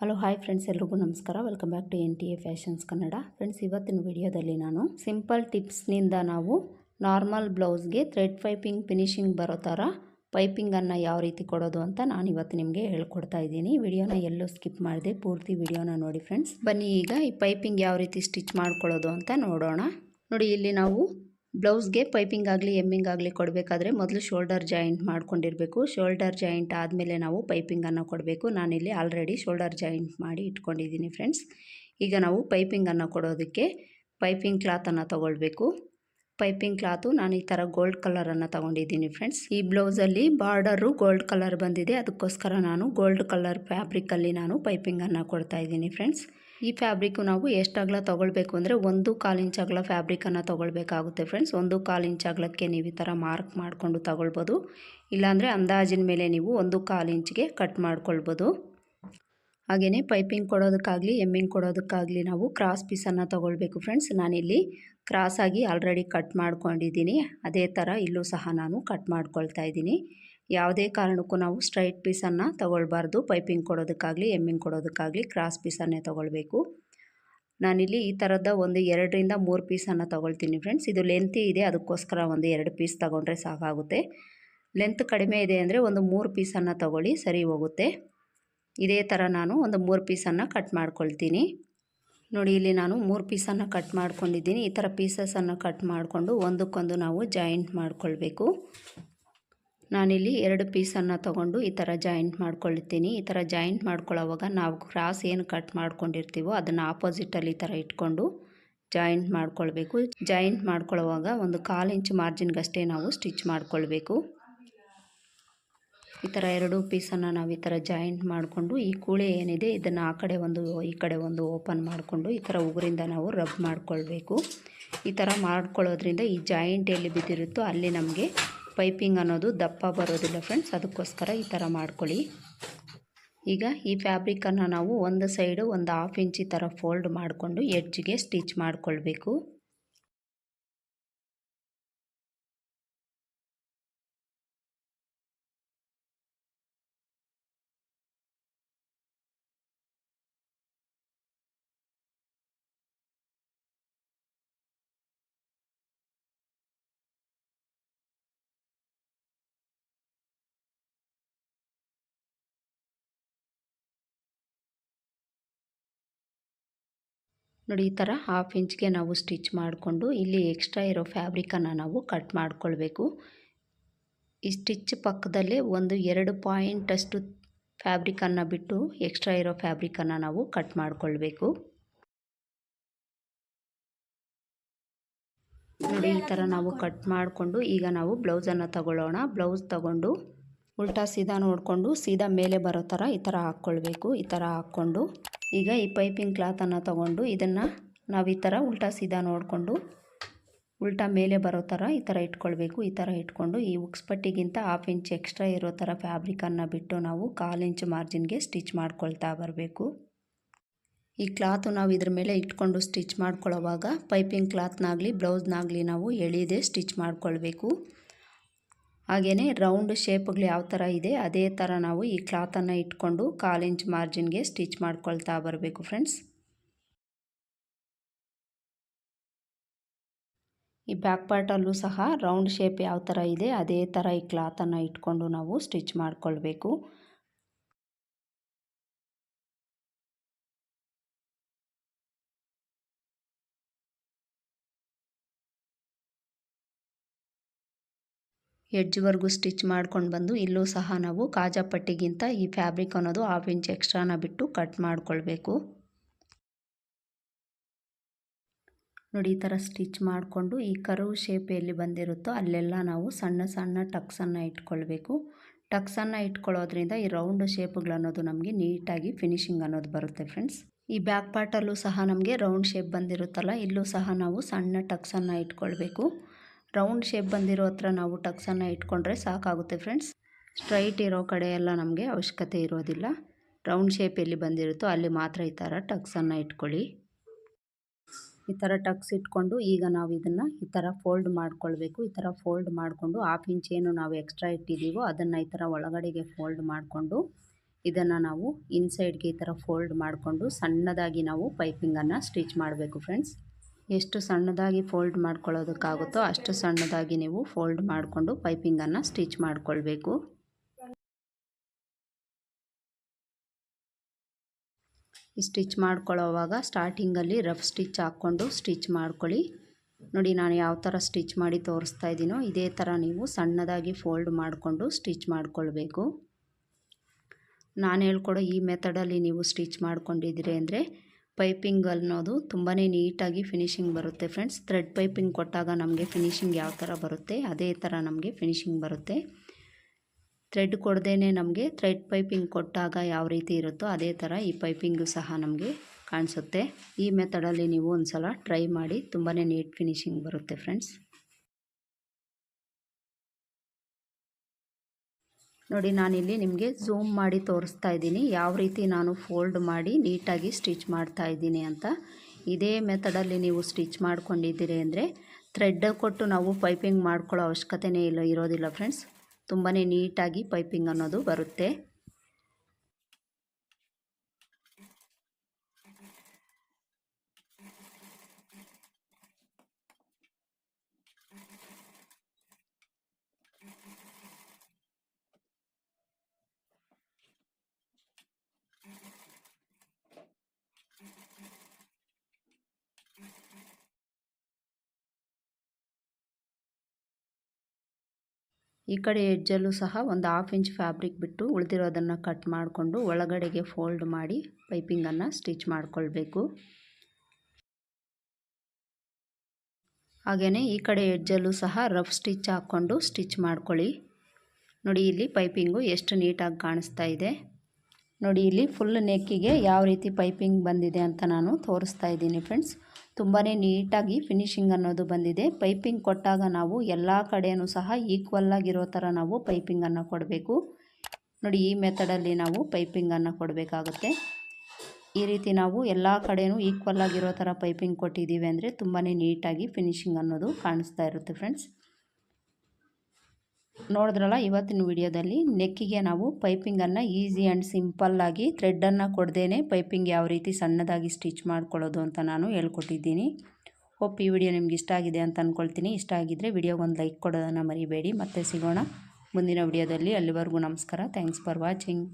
Hello hi friends ಎಲ್ರಿಗೂ ನಮಸ್ಕಾರ. Welcome back to N T A fashions Kannada friends ಇವತ್ತಿನ ವಿಡಿಯೋದಲ್ಲಿ ನಾನು ಸಿಂಪಲ್ ಟಿಪ್ಸ್ನಿಂದ ನಾವು ನಾರ್ಮಲ್ ಬ್ಲೌಸ್ಗೆ ಥ್ರೆಡ್ ಪೈಪಿಂಗ್ ಫಿನಿಶಿಂಗ್ ಬರೋ ಥರ ಪೈಪಿಂಗನ್ನು ಯಾವ ರೀತಿ ಕೊಡೋದು ಅಂತ ನಾನು ಇವತ್ತು ನಿಮಗೆ ಹೇಳ್ಕೊಡ್ತಾ ಇದ್ದೀನಿ. ವಿಡಿಯೋನ ಎಲ್ಲೂ ಸ್ಕಿಪ್ ಮಾಡಿದೆ. ಪೂರ್ತಿ ವಿಡಿಯೋನ ನೋಡಿ ಫ್ರೆಂಡ್ಸ್ ಬನ್ನಿ ಈಗ ಈ ಪೈಪಿಂಗ್ ಯಾವ ರೀತಿ ಸ್ಟಿಚ್ ಮಾಡ್ಕೊಳ್ಳೋದು ಅಂತ ನೋಡೋಣ. ನೋಡಿ, ಇಲ್ಲಿ ನಾವು ಬ್ಲೌಸ್ಗೆ ಪೈಪಿಂಗ್ ಆಗಲಿ, ಎಮ್ಮಿಂಗ್ ಆಗಲಿ ಕೊಡಬೇಕಾದ್ರೆ ಮೊದಲು ಶೋಲ್ಡರ್ ಜಾಯಿಂಟ್ ಮಾಡ್ಕೊಂಡಿರಬೇಕು. ಶೋಲ್ಡರ್ ಜಾಯಿಂಟ್ ಆದಮೇಲೆ ನಾವು ಪೈಪಿಂಗನ್ನು ಕೊಡಬೇಕು. ನಾನಿಲ್ಲಿ ಆಲ್ರೆಡಿ ಶೋಲ್ಡರ್ ಜಾಯಿಂಟ್ ಮಾಡಿ ಇಟ್ಕೊಂಡಿದ್ದೀನಿ ಫ್ರೆಂಡ್ಸ್. ಈಗ ನಾವು ಪೈಪಿಂಗನ್ನು ಕೊಡೋದಕ್ಕೆ ಪೈಪಿಂಗ್ ಕ್ಲಾತನ್ನು ತೊಗೊಳ್ಬೇಕು. ಪೈಪಿಂಗ್ ಕ್ಲಾತು ನಾನು ಈ ಥರ ಗೋಲ್ಡ್ ಕಲರನ್ನು ತೊಗೊಂಡಿದ್ದೀನಿ ಫ್ರೆಂಡ್ಸ್. ಈ ಬ್ಲೌಸಲ್ಲಿ ಬಾರ್ಡರು ಗೋಲ್ಡ್ ಕಲರ್ ಬಂದಿದೆ. ಅದಕ್ಕೋಸ್ಕರ ನಾನು ಗೋಲ್ಡ್ ಕಲರ್ ಫ್ಯಾಬ್ರಿಕಲ್ಲಿ ನಾನು ಪೈಪಿಂಗನ್ನು ಕೊಡ್ತಾ ಇದ್ದೀನಿ ಫ್ರೆಂಡ್ಸ್. ಈ ಫ್ಯಾಬ್ರಿಕ್ಕು ನಾವು ಎಷ್ಟು ಅಗಲ ತೊಗೊಳ್ಬೇಕು ಅಂದರೆ ಒಂದು ಕಾಲು ಇಂಚ್ ಅಗಲ ಫ್ಯಾಬ್ರಿಕನ್ನು ತೊಗೊಳ್ಬೇಕಾಗುತ್ತೆ ಫ್ರೆಂಡ್ಸ್ ಒಂದು ಕಾಲು ಇಂಚ್ ಅಗಲಕ್ಕೆ ನೀವು ಈ ಥರ ಮಾರ್ಕ್ ಮಾಡಿಕೊಂಡು ತೊಗೊಳ್ಬೋದು. ಇಲ್ಲಾಂದರೆ ಅಂದಾಜಿನ ಮೇಲೆ ನೀವು ಒಂದು ಕಾಲು ಇಂಚ್ಗೆ ಕಟ್ ಮಾಡ್ಕೊಳ್ಬೋದು. ಹಾಗೆಯೇ ಪೈಪಿಂಗ್ ಕೊಡೋದಕ್ಕಾಗಲಿ ಎಮ್ಮಿಂಗ್ ಕೊಡೋದಕ್ಕಾಗಲಿ ನಾವು ಕ್ರಾಸ್ ಪೀಸನ್ನು ತೊಗೊಳ್ಬೇಕು ಫ್ರೆಂಡ್ಸ್ ನಾನಿಲ್ಲಿ ಕ್ರಾಸಾಗಿ ಆಲ್ರೆಡಿ ಕಟ್ ಮಾಡ್ಕೊಂಡಿದ್ದೀನಿ. ಅದೇ ಥರ ಇಲ್ಲೂ ಸಹ ನಾನು ಕಟ್ ಮಾಡ್ಕೊಳ್ತಾ ಇದ್ದೀನಿ. ಯಾವುದೇ ಕಾರಣಕ್ಕೂ ನಾವು ಸ್ಟ್ರೈಟ್ ಪೀಸನ್ನು ತೊಗೊಳ್ಬಾರ್ದು. ಪೈಪಿಂಗ್ ಕೊಡೋದಕ್ಕಾಗಲಿ ಎಮ್ಮಿಂಗ್ ಕೊಡೋದಕ್ಕಾಗಲಿ ಕ್ರಾಸ್ ಪೀಸನ್ನೇ ತೊಗೊಳ್ಬೇಕು. ನಾನಿಲ್ಲಿ ಈ ಥರದ ಒಂದು ಎರಡರಿಂದ ಮೂರು ಪೀಸನ್ನು ತೊಗೊಳ್ತೀನಿ ಫ್ರೆಂಡ್ಸ್ ಇದು ಲೆಂತಿ ಇದೆ, ಅದಕ್ಕೋಸ್ಕರ ಒಂದು ಎರಡು ಪೀಸ್ ತೊಗೊಂಡ್ರೆ ಸಾಕಾಗುತ್ತೆ. ಲೆಂತ್ ಕಡಿಮೆ ಇದೆ ಅಂದರೆ ಒಂದು ಮೂರು ಪೀಸನ್ನು ತೊಗೊಳ್ಳಿ, ಸರಿ ಹೋಗುತ್ತೆ. ಇದೇ ಥರ ನಾನು ಒಂದು ಮೂರು ಪೀಸನ್ನು ಕಟ್ ಮಾಡ್ಕೊಳ್ತೀನಿ. ನೋಡಿ, ಇಲ್ಲಿ ನಾನು ಮೂರು ಪೀಸನ್ನು ಕಟ್ ಮಾಡ್ಕೊಂಡಿದ್ದೀನಿ. ಈ ಥರ ಪೀಸಸನ್ನು ಕಟ್ ಮಾಡಿಕೊಂಡು ಒಂದಕ್ಕೊಂದು ನಾವು ಜಾಯಿಂಟ್ ಮಾಡ್ಕೊಳ್ಬೇಕು. ನಾನಿಲ್ಲಿ ಎರಡು ಪೀಸನ್ನು ತೊಗೊಂಡು ಈ ಥರ ಜಾಯಿಂಟ್ ಮಾಡ್ಕೊಳ್ತೀನಿ. ಈ ಥರ ಜಾಯಿಂಟ್ ಮಾಡ್ಕೊಳ್ಳೋವಾಗ ನಾವು ಕ್ರಾಸ್ ಏನು ಕಟ್ ಮಾಡ್ಕೊಂಡಿರ್ತೀವೋ ಅದನ್ನು ಆಪೋಸಿಟಲ್ಲಿ ಈ ಥರ ಇಟ್ಕೊಂಡು ಜಾಯಿಂಟ್ ಮಾಡ್ಕೊಳ್ಬೇಕು. ಜಾಯಿಂಟ್ ಮಾಡ್ಕೊಳ್ಳೋವಾಗ ಒಂದು ಕಾಲು ಇಂಚು ಮಾರ್ಜಿನ್ಗಷ್ಟೇ ನಾವು ಸ್ಟಿಚ್ ಮಾಡ್ಕೊಳ್ಬೇಕು. ಈ ಥರ ಎರಡು ಪೀಸನ್ನು ನಾವು ಈ ಥರ ಜಾಯಿಂಟ್ ಮಾಡಿಕೊಂಡು ಈ ಕೂಳೆ ಏನಿದೆ ಇದನ್ನು ಆ ಕಡೆ ಒಂದು, ಈ ಕಡೆ ಒಂದು ಓಪನ್ ಮಾಡಿಕೊಂಡು ಈ ಥರ ಉಗುರಿಂದ ನಾವು ರಬ್ ಮಾಡಿಕೊಳ್ಬೇಕು. ಈ ಥರ ಮಾಡ್ಕೊಳ್ಳೋದ್ರಿಂದ ಈ ಜಾಯಿಂಟ್ ಎಲ್ಲಿ ಬಿದ್ದಿರುತ್ತೋ ಅಲ್ಲಿ ನಮಗೆ ಪೈಪಿಂಗ್ ಅನ್ನೋದು ದಪ್ಪ ಬರೋದಿಲ್ಲ ಫ್ರೆಂಡ್ಸ್ ಅದಕ್ಕೋಸ್ಕರ ಈ ಥರ ಮಾಡ್ಕೊಳ್ಳಿ. ಈಗ ಈ ಫ್ಯಾಬ್ರಿಕನ್ನು ನಾವು ಒಂದು ಸೈಡು ಒಂದು ಹಾಫ್ ಇಂಚಿ ಥರ ಫೋಲ್ಡ್ ಮಾಡಿಕೊಂಡು ಎಡ್ಜ್ಗೆ ಸ್ಟಿಚ್ ಮಾಡಿಕೊಳ್ಬೇಕು. ನೋಡಿ, ಈ ಥರ ಹಾಫ್ ಇಂಚ್ಗೆ ನಾವು ಸ್ಟಿಚ್ ಮಾಡಿಕೊಂಡು ಇಲ್ಲಿ ಎಕ್ಸ್ಟ್ರಾ ಇರೋ ಫ್ಯಾಬ್ರಿಕನ್ನು ನಾವು ಕಟ್ ಮಾಡಿಕೊಳ್ಬೇಕು. ಈ ಸ್ಟಿಚ್ ಪಕ್ಕದಲ್ಲೇ ಒಂದು ಎರಡು ಪಾಯಿಂಟಷ್ಟು ಫ್ಯಾಬ್ರಿಕನ್ನು ಬಿಟ್ಟು ಎಕ್ಸ್ಟ್ರಾ ಇರೋ ಫ್ಯಾಬ್ರಿಕನ್ನು ನಾವು ಕಟ್ ಮಾಡಿಕೊಳ್ಬೇಕು. ನೋಡಿ, ಈ ಥರ ನಾವು ಕಟ್ ಮಾಡಿಕೊಂಡು ಈಗ ನಾವು ಬ್ಲೌಸನ್ನು ತಗೊಳ್ಳೋಣ. ಬ್ಲೌಸ್ ತಗೊಂಡು ಉಲ್ಟಾ ಸೀದಾ ನೋಡಿಕೊಂಡು ಸೀದಾ ಮೇಲೆ ಬರೋ ಥರ ಈ ಥರ ಹಾಕ್ಕೊಳ್ಬೇಕು. ಈ ಥರ ಹಾಕ್ಕೊಂಡು ಈಗ ಈ ಪೈಪಿಂಗ್ ಕ್ಲಾತನ್ನು ತಗೊಂಡು ಇದನ್ನು ನಾವು ಈ ಥರ ಉಲ್ಟಾ ಸೀದಾ ನೋಡಿಕೊಂಡು ಉಲ್ಟಾ ಮೇಲೆ ಬರೋ ಥರ ಈ ಥರ ಇಟ್ಕೊಳ್ಬೇಕು. ಈ ಥರ ಇಟ್ಕೊಂಡು ಈ ಉಕ್ಸ್ಪಟ್ಟಿಗಿಂತ ಹಾಫ್ ಇಂಚ್ ಎಕ್ಸ್ಟ್ರಾ ಇರೋ ಥರ ಫ್ಯಾಬ್ರಿಕನ್ನು ಬಿಟ್ಟು ನಾವು ಕಾಲು ಇಂಚ್ ಮಾರ್ಜಿನ್ಗೆ ಸ್ಟಿಚ್ ಮಾಡ್ಕೊಳ್ತಾ ಬರಬೇಕು. ಈ ಕ್ಲಾತು ನಾವು ಇದ್ರ ಮೇಲೆ ಇಟ್ಕೊಂಡು ಸ್ಟಿಚ್ ಮಾಡ್ಕೊಳ್ಳೋವಾಗ ಪೈಪಿಂಗ್ ಕ್ಲಾತ್ನಾಗಲಿ, ಬ್ಲೌಸ್ನಾಗಲಿ ನಾವು ಎಳೀದೇ ಸ್ಟಿಚ್ ಮಾಡ್ಕೊಳ್ಬೇಕು. ಹಾಗೆಯೇ ರೌಂಡ್ ಶೇಪ್ಗಳು ಯಾವ ಥರ ಇದೆ, ಅದೇ ಥರ ನಾವು ಈ ಕ್ಲಾತನ್ನು ಇಟ್ಕೊಂಡು ಕಾಲು ಇಂಚ್ ಮಾರ್ಜಿನ್ಗೆ ಸ್ಟಿಚ್ ಮಾಡ್ಕೊಳ್ತಾ ಬರಬೇಕು ಫ್ರೆಂಡ್ಸ್ ಈ ಬ್ಯಾಕ್ ಪಾರ್ಟಲ್ಲೂ ಸಹ ರೌಂಡ್ ಶೇಪ್ ಯಾವ ಥರ ಇದೆ, ಅದೇ ಥರ ಈ ಕ್ಲಾತನ್ನು ಇಟ್ಕೊಂಡು ನಾವು ಸ್ಟಿಚ್ ಮಾಡ್ಕೊಳ್ಬೇಕು. ಎಡ್ಜ್ವರೆಗೂ ಸ್ಟಿಚ್ ಮಾಡ್ಕೊಂಡು ಬಂದು ಇಲ್ಲೂ ಸಹ ನಾವು ಕಾಜಾಪಟ್ಟಿಗಿಂತ ಈ ಫ್ಯಾಬ್ರಿಕ್ ಅನ್ನೋದು ಹಾಫ್ ಇಂಚ್ ಎಕ್ಸ್ಟ್ರಾನ ಬಿಟ್ಟು ಕಟ್ ಮಾಡಿಕೊಳ್ಬೇಕು. ನೋಡಿ, ಈ ಥರ ಸ್ಟಿಚ್ ಮಾಡಿಕೊಂಡು ಈ ಕರು ಶೇಪ್ ಎಲ್ಲಿ ಬಂದಿರುತ್ತೋ ಅಲ್ಲೆಲ್ಲ ನಾವು ಸಣ್ಣ ಸಣ್ಣ ಟಕ್ಸನ್ನು ಇಟ್ಕೊಳ್ಬೇಕು. ಟಕ್ಸನ್ನು ಇಟ್ಕೊಳ್ಳೋದ್ರಿಂದ ಈ ರೌಂಡ್ ಶೇಪ್ಗಳನ್ನೋದು ನಮಗೆ ನೀಟಾಗಿ ಫಿನಿಶಿಂಗ್ ಅನ್ನೋದು ಬರುತ್ತೆ ಫ್ರೆಂಡ್ಸ್ ಈ ಬ್ಯಾಕ್ ಪಾರ್ಟಲ್ಲೂ ಸಹ ನಮಗೆ ರೌಂಡ್ ಶೇಪ್ ಬಂದಿರುತ್ತಲ್ಲ, ಇಲ್ಲೂ ಸಹ ನಾವು ಸಣ್ಣ ಟಕ್ಸನ್ನು ಇಟ್ಕೊಳ್ಬೇಕು. ರೌಂಡ್ ಶೇಪ್ ಬಂದಿರೋ ಹತ್ರ ನಾವು ಟಕ್ಸನ್ನು ಇಟ್ಕೊಂಡ್ರೆ ಸಾಕಾಗುತ್ತೆ ಫ್ರೆಂಡ್ಸ್. ಸ್ಟ್ರೈಟ್ ಇರೋ ಕಡೆ ಎಲ್ಲ ನಮಗೆ ಅವಶ್ಯಕತೆ ಇರೋದಿಲ್ಲ. ರೌಂಡ್ ಶೇಪ್ ಎಲ್ಲಿ ಬಂದಿರುತ್ತೋ ಅಲ್ಲಿ ಮಾತ್ರ ಈ ಥರ ಟಕ್ಸನ್ನು ಇಟ್ಕೊಳ್ಳಿ. ಈ ಥರ ಟಕ್ಸ್ ಇಟ್ಕೊಂಡು ಈಗ ನಾವು ಇದನ್ನು ಈ ಥರ ಫೋಲ್ಡ್ ಮಾಡ್ಕೊಳ್ಬೇಕು. ಈ ಥರ ಫೋಲ್ಡ್ ಮಾಡಿಕೊಂಡು ಹಾಫ್ ಇಂಚ್ ಏನು ನಾವು ಎಕ್ಸ್ಟ್ರಾ ಇಟ್ಟಿದ್ದೀವೋ ಅದನ್ನು ಈ ಥರ ಒಳಗಡೆಗೆ ಫೋಲ್ಡ್ ಮಾಡಿಕೊಂಡು ಇದನ್ನು ನಾವು ಇನ್ಸೈಡ್ಗೆ ಈ ಥರ ಫೋಲ್ಡ್ ಮಾಡಿಕೊಂಡು ಸಣ್ಣದಾಗಿ ನಾವು ಪೈಪಿಂಗನ್ನು ಸ್ಟಿಚ್ ಮಾಡಬೇಕು ಫ್ರೆಂಡ್ಸ್. ಎಷ್ಟು ಸಣ್ಣದಾಗಿ ಫೋಲ್ಡ್ ಮಾಡ್ಕೊಳ್ಳೋದಕ್ಕಾಗುತ್ತೋ ಅಷ್ಟು ಸಣ್ಣದಾಗಿ ನೀವು ಫೋಲ್ಡ್ ಮಾಡಿಕೊಂಡು ಪೈಪಿಂಗನ್ನು ಸ್ಟಿಚ್ ಮಾಡಿಕೊಳ್ಬೇಕು. ಸ್ಟಿಚ್ ಮಾಡ್ಕೊಳ್ಳೋವಾಗ ಸ್ಟಾರ್ಟಿಂಗಲ್ಲಿ ರಫ್ ಸ್ಟಿಚ್ ಹಾಕ್ಕೊಂಡು ಸ್ಟಿಚ್ ಮಾಡ್ಕೊಳ್ಳಿ. ನೋಡಿ, ನಾನು ಯಾವ ಥರ ಸ್ಟಿಚ್ ಮಾಡಿ ತೋರಿಸ್ತಾ ಇದ್ದೀನೋ ಇದೇ ಥರ ನೀವು ಸಣ್ಣದಾಗಿ ಫೋಲ್ಡ್ ಮಾಡಿಕೊಂಡು ಸ್ಟಿಚ್ ಮಾಡಿಕೊಳ್ಬೇಕು. ನಾನು ಹೇಳ್ಕೊಡೋ ಈ ಮೆಥಡಲ್ಲಿ ನೀವು ಸ್ಟಿಚ್ ಮಾಡ್ಕೊಂಡಿದ್ದೀರಿ ಅಂದರೆ ಪೈಪಿಂಗ್ ಅನ್ನೋದು ತುಂಬಾ ನೀಟಾಗಿ ಫಿನಿಶಿಂಗ್ ಬರುತ್ತೆ ಫ್ರೆಂಡ್ಸ್ ಥ್ರೆಡ್ ಪೈಪಿಂಗ್ ಕೊಟ್ಟಾಗ ನಮಗೆ ಫಿನಿಶಿಂಗ್ ಯಾವ ಥರ ಬರುತ್ತೆ, ಅದೇ ಥರ ನಮಗೆ ಫಿನಿಶಿಂಗ್ ಬರುತ್ತೆ. ಥ್ರೆಡ್ ಕೊಡದೇ ನಮಗೆ ಥ್ರೆಡ್ ಪೈಪಿಂಗ್ ಕೊಟ್ಟಾಗ ಯಾವ ರೀತಿ ಇರುತ್ತೋ ಅದೇ ಥರ ಈ ಪೈಪಿಂಗು ಸಹ ನಮಗೆ ಕಾಣಿಸುತ್ತೆ. ಈ ಮೆಥಡಲ್ಲಿ ನೀವು ಒಂದು ಸಲ ಟ್ರೈ ಮಾಡಿ ತುಂಬಾ ನೀಟ್ ಫಿನಿಶಿಂಗ್ ಬರುತ್ತೆ ಫ್ರೆಂಡ್ಸ್ ನೋಡಿ, ನಾನಿಲ್ಲಿ ನಿಮಗೆ ಝೂಮ್ ಮಾಡಿ ತೋರಿಸ್ತಾ ಇದ್ದೀನಿ. ಯಾವ ರೀತಿ ನಾನು ಫೋಲ್ಡ್ ಮಾಡಿ ನೀಟಾಗಿ ಸ್ಟಿಚ್ ಮಾಡ್ತಾ ಇದ್ದೀನಿ ಅಂತ. ಇದೇ ಮೆಥಡಲ್ಲಿ ನೀವು ಸ್ಟಿಚ್ ಮಾಡ್ಕೊಂಡಿದ್ದೀರಿ ಅಂದರೆ ಥ್ರೆಡ್ ಕೊಟ್ಟು ನಾವು ಪೈಪಿಂಗ್ ಮಾಡ್ಕೊಳ್ಳೋ ಅವಶ್ಯಕತೆಯೇ ಇಲ್ಲ, ಇರೋದಿಲ್ಲ ಫ್ರೆಂಡ್ಸ್ ತುಂಬಾ ನೀಟಾಗಿ ಪೈಪಿಂಗ್ ಅನ್ನೋದು ಬರುತ್ತೆ. ಈ ಕಡೆ ಎಡ್ಜಲ್ಲೂ ಸಹ ಒಂದು ಹಾಫ್ ಇಂಚ್ ಫ್ಯಾಬ್ರಿಕ್ ಬಿಟ್ಟು ಉಳಿದಿರೋದನ್ನು ಕಟ್ ಮಾಡಿಕೊಂಡು ಒಳಗಡೆಗೆ ಫೋಲ್ಡ್ ಮಾಡಿ ಪೈಪಿಂಗನ್ನು ಸ್ಟಿಚ್ ಮಾಡಿಕೊಳ್ಬೇಕು. ಹಾಗೆಯೇ ಈ ಕಡೆ ಎಡ್ಜಲ್ಲೂ ಸಹ ರಫ್ ಸ್ಟಿಚ್ ಹಾಕ್ಕೊಂಡು ಸ್ಟಿಚ್ ಮಾಡ್ಕೊಳ್ಳಿ. ನೋಡಿ ಇಲ್ಲಿ ಪೈಪಿಂಗು ಎಷ್ಟು ನೀಟಾಗಿ ಕಾಣಿಸ್ತಾ ಇದೆ. ನೋಡಿ ಇಲ್ಲಿ ಫುಲ್ ನೆಕ್ಕಿಗೆ ಯಾವ ರೀತಿ ಪೈಪಿಂಗ್ ಬಂದಿದೆ ಅಂತ ನಾನು ತೋರಿಸ್ತಾ ಇದ್ದೀನಿ ಫ್ರೆಂಡ್ಸ್ ತುಂಬಾ ನೀಟಾಗಿ ಫಿನಿಶಿಂಗ್ ಅನ್ನೋದು ಬಂದಿದೆ. ಪೈಪಿಂಗ್ ಕೊಟ್ಟಾಗ ನಾವು ಎಲ್ಲ ಕಡೆಯೂ ಸಹ ಈಕ್ವಲ್ ಆಗಿರೋ ಥರ ನಾವು ಪೈಪಿಂಗನ್ನು ಕೊಡಬೇಕು. ನೋಡಿ, ಈ ಮೆಥಡಲ್ಲಿ ನಾವು ಪೈಪಿಂಗನ್ನು ಕೊಡಬೇಕಾಗುತ್ತೆ. ಈ ರೀತಿ ನಾವು ಎಲ್ಲ ಕಡೆಯೂ ಈಕ್ವಲ್ ಆಗಿರೋ ಥರ ಪೈಪಿಂಗ್ ಕೊಟ್ಟಿದ್ದೀವಿ ಅಂದರೆ ತುಂಬಾ ನೀಟಾಗಿ ಫಿನಿಶಿಂಗ್ ಅನ್ನೋದು ಕಾಣಿಸ್ತಾ ಇರುತ್ತೆ ಫ್ರೆಂಡ್ಸ್ ನೋಡಿದ್ರಲ್ಲ, ಇವತ್ತಿನ ವಿಡಿಯೋದಲ್ಲಿ ನೆಕ್ಕಿಗೆ ನಾವು ಪೈಪಿಂಗನ್ನು ಈಸಿ ಆ್ಯಂಡ್ ಸಿಂಪಲ್ಲಾಗಿ ಥ್ರೆಡ್ಡನ್ನು ಕೊಡ್ದೇ ಪೈಪಿಂಗ್ ಯಾವ ರೀತಿ ಸಣ್ಣದಾಗಿ ಸ್ಟಿಚ್ ಮಾಡ್ಕೊಳ್ಳೋದು ಅಂತ ನಾನು ಹೇಳ್ಕೊಟ್ಟಿದ್ದೀನಿ. ಹೋಪ್ ಈ ವಿಡಿಯೋ ನಿಮ್ಗೆ ಇಷ್ಟ ಆಗಿದೆ ಅಂತ ಅಂದ್ಕೊಳ್ತೀನಿ ಇಷ್ಟ ಆಗಿದ್ದರೆ ವಿಡಿಯೋಗೆ ಒಂದು ಲೈಕ್ ಕೊಡೋದನ್ನು ಮರಿಬೇಡಿ. ಮತ್ತೆ ಸಿಗೋಣ ಮುಂದಿನ ವಿಡಿಯೋದಲ್ಲಿ. ಅಲ್ಲಿವರೆಗೂ ನಮಸ್ಕಾರ. Thanks for watching.